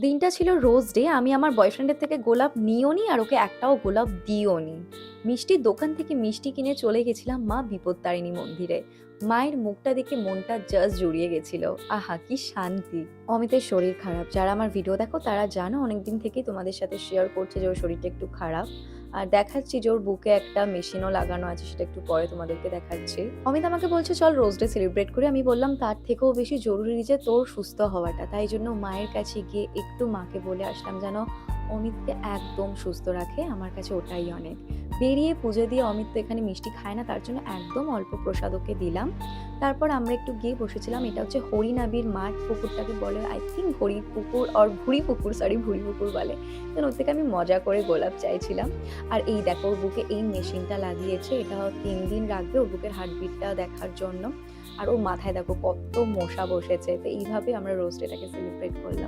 দিনটা ছিল rose day, আমি আমার বয়ফ্রেন্ডের থেকে গোলাপ নিও নি আর ওকে একটাও গোলাপ দিও নি মিষ্টির দোকান থেকে মিষ্টি কিনে চলে গেছিলাম মা বিপত্তারিণী মন্দিরে। মায়ের মুখটা দেখে মনটা জাস্ট জুড়িয়ে গেছিল। আহা, কি শান্তি। অমিতের শরীর খারাপ। যারা আমার ভিডিও দেখো, তারা জানো অনেকদিন থেকেই তোমাদের সাথে শেয়ার করছে যে ওর শরীরটা একটু খারাপ। আর দেখাচ্ছি যে ওর বুকে একটা মেশিনও লাগানো আছে, সেটা একটু পরে তোমাদেরকে দেখাচ্ছি। অমিত আমাকে বলছে, চল রোজ ডে সেলিব্রেট করি। আমি বললাম, তার থেকেও বেশি জরুরি যে তোর সুস্থ হওয়াটা। তাই জন্য মায়ের কাছে গিয়ে একটু মাকে বলে আসলাম যেন অমিতকে একদম সুস্থ রাখে, আমার কাছে ওটাই অনেক। বেরিয়ে পুজো দিয়ে অমিত তো এখানে মিষ্টি খায় না, তার জন্য একদম অল্প প্রসাদ ওকে দিলাম। তারপর আমরা একটু গিয়ে বসেছিলাম, এটা হচ্ছে হরিনাবির মাঠ পুকুরটাকে বলে আই থিঙ্ক হরি পুকুর আর ভুড়ি পুকুর সরি ভুড়ি পুকুর বলে। তো ওর থেকে আমি মজা করে গোলাপ চাইছিলাম। আর এই দেখো, ওর বুকে এই মেশিনটা লাগিয়েছে, এটা তিন দিন রাখবে ওর বুকের হার্টবিটটা দেখার জন্য। আর ওর মাথায় দেখো কত মশা বসেছে, তো এইভাবে আমরা রোজ ডেটাকে সেলিব্রেট করলাম।